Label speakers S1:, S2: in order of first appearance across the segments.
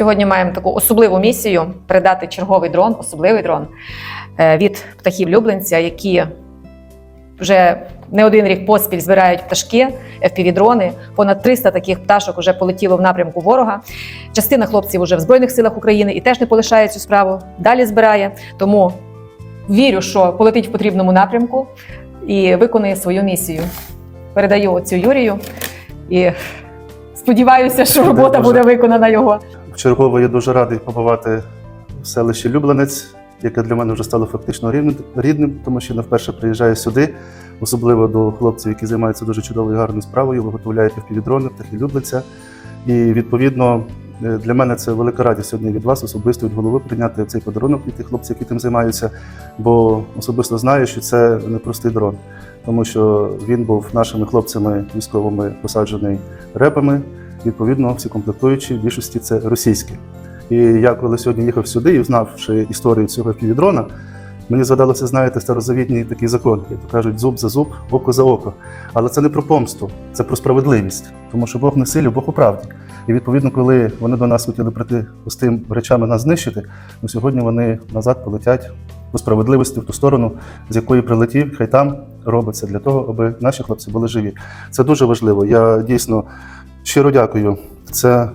S1: Сьогодні маємо таку особливу місію передати черговий дрон, особливий дрон е, від птахів Люблинця, які вже не один рік поспіль збирають пташки, FPV-дрони. Понад 300 таких пташок вже полетіло в напрямку ворога. Частина хлопців вже в Збройних силах України і теж не полишає цю справу. Далі збирає. Тому вірю, що полетить в потрібному напрямку і виконує свою місію. Передаю цю Юрію і сподіваюся, що робота буде виконана його.
S2: Вчергово я дуже радий побувати в селищі Люблинець, яке для мене вже стало фактично рідним, тому що не вперше приїжджаю сюди, особливо до хлопців, які займаються дуже чудовою гарною справою, виготовляють півдрони, птахи Люблинця. І відповідно е, для мене це велика радість сьогодні від вас, особисто від голови, прийняти цей подарунок від тих хлопців, які тим займаються. Бо особисто знаю, що це не простий дрон, тому що він був нашими хлопцями військовими посаджений репами. Відповідно, всі комплектуючі в більшості це російські. І я коли сьогодні їхав сюди і знавши історію цього півдрона, мені згадалося, знаєте, старозавітній такий закон, як кажуть, зуб за зуб, око за око. Але це не про помсту, це про справедливість, тому що Бог не силі, Бог у правді. І відповідно, коли вони до нас хотіли прийти з тим речами нас знищити, ну сьогодні вони назад полетять до справедливості в ту сторону, з якої прилетів, хай там робиться для того, аби наші хлопці були живі. Це дуже важливо. Я дійсно щиро дякую. Це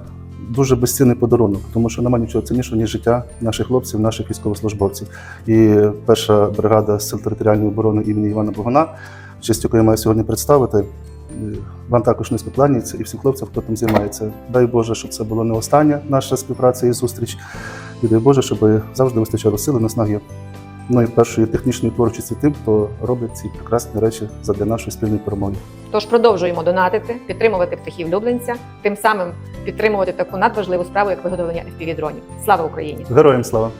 S2: дуже безцінний подарунок, тому що немає нічого ціннішого, ніж життя наших хлопців, наших військовослужбовців. І перша бригада сил територіальної оборони імені Івана Богуна, честь якої маю сьогодні представити. е, Вам також низько кланяється і всім хлопцям, хто там займається. Дай Боже, щоб це було не остання наша співпраця і зустріч. І дай Боже, щоб завжди вистачало сили, наснаги. Ну і першої технічної творчості тим, хто робить ці прекрасні речі задля нашої спільної перемоги.
S1: Тож продовжуємо донатити, підтримувати птахів Люблинця, тим самим підтримувати таку надважливу справу, як виготовлення FPV-дронів. Слава Україні!
S2: Героям слава!